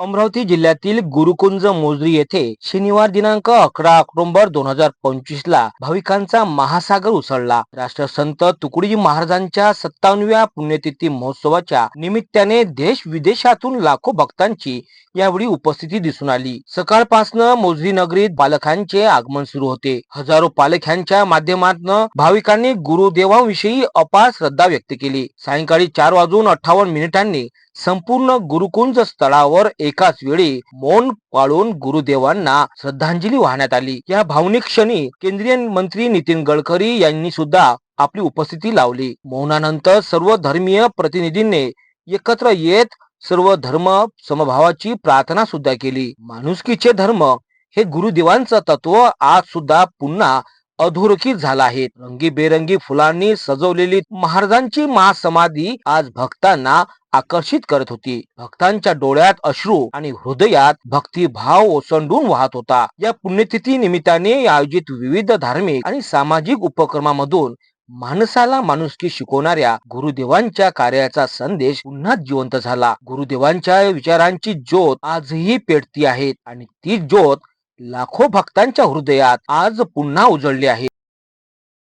अमरावती जिल्ह्यातील गुरुकुंज मोजरी येथे शनिवार दिनांक अकरा ऑक्टोबर दोन हजार पंचवीस ला भाविकांचा महासागर उसळला. राष्ट्रसंत तुकडोजी महाराजांच्या सत्तावनव्या पुण्यतिथी महोत्सवाच्या निमित्ताने देश विदेशातून लाखो भक्तांची यावेळी उपस्थिती दिसून आली. सकाळपासनं मोजरी नगरीत पालखांचे आगमन सुरू होते. हजारो पालख्यांच्या माध्यमातून भाविकांनी गुरुदेवांविषयी अपार श्रद्धा व्यक्त केली. सायंकाळी चार वाजून अठ्ठावन्न मिनिटांनी संपूर्ण गुरुकुंज स्थळावर एकाच वेळी मौन पाळून गुरुदेवांना श्रद्धांजली वाहण्यात आली. या भावनिक क्षणी केंद्रीय मंत्री नितीन गडकरी यांनी सुद्धा आपली उपस्थिती लावली. मौनानंतर सर्व धर्मीय प्रतिनिधींनी एकत्र येत सर्व धर्म समभावाची प्रार्थना सुद्धा केली. माणुसकीचे धर्म हे गुरुदेवांचं तत्व आज सुद्धा पुन्हा अधोरेखित झाला आहे. रंगीबेरंगी फुलांनी सजवलेली महाराजांची महासमाधी आज भक्तांना आकर्षित करत होती. भक्तांच्या डोळ्यात अश्रू आणि हृदयात भक्तिभाव ओसंडून वाहत होता. या पुण्यतिथी निमित्ताने आयोजित विविध धार्मिक आणि सामाजिक उपक्रमामधून माणसाला माणुसकी शिकवणाऱ्या गुरुदेवांच्या कार्याचा संदेश पुन्हा जिवंत झाला. गुरुदेवांच्या विचारांची ज्योत आजही पेटती आहे आणि ती ज्योत लाखो भक्तांच्या हृदयात आज पुन्हा उजळली आहे.